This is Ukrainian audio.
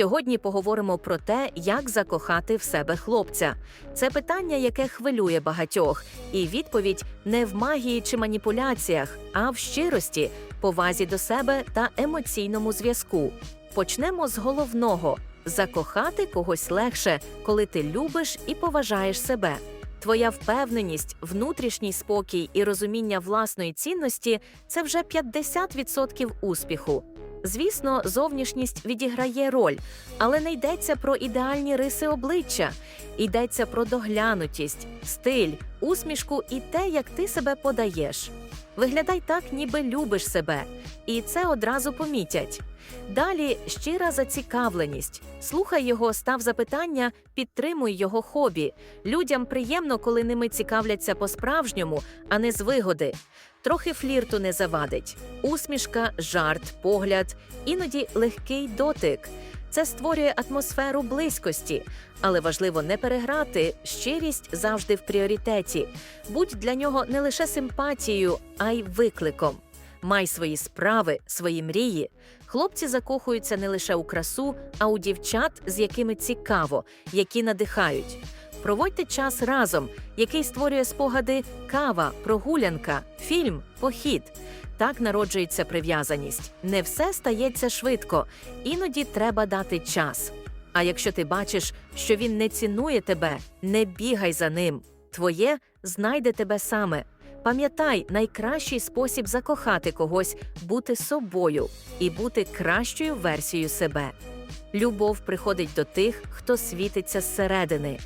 Сьогодні поговоримо про те, як закохати в себе хлопця. Це питання, яке хвилює багатьох, і відповідь не в магії чи маніпуляціях, а в щирості, повазі до себе та емоційному зв'язку. Почнемо з головного: закохати когось легше, коли ти любиш і поважаєш себе. Твоя впевненість, внутрішній спокій і розуміння власної цінності це вже 50% успіху. Звісно, зовнішність відіграє роль, але не йдеться про ідеальні риси обличчя, йдеться про доглянутість, стиль, усмішку і те, як ти себе подаєш. Виглядай так, ніби любиш себе, і це одразу помітять. Далі щира зацікавленість. Слухай його, став запитання, підтримуй його хобі. Людям приємно, коли ними цікавляться по-справжньому, а не з вигоди. Трохи флірту не завадить. Усмішка, жарт, погляд, іноді легкий дотик. Це створює атмосферу близькості, але важливо не переграти. Щирість завжди в пріоритеті. Будь для нього не лише симпатією, а й викликом. Май свої справи, свої мрії. Хлопці закохуються не лише у красу, а у дівчат, з якими цікаво, які надихають. Проводьте час разом, який створює спогади кава, прогулянка, фільм, похід. Так народжується прив'язаність. Не все стається швидко, іноді треба дати час. А якщо ти бачиш, що він не цінує тебе, не бігай за ним. Твоє знайде тебе саме. Пам'ятай, найкращий спосіб закохати когось бути собою і бути кращою версією себе. Любов приходить до тих, хто світиться зсередини.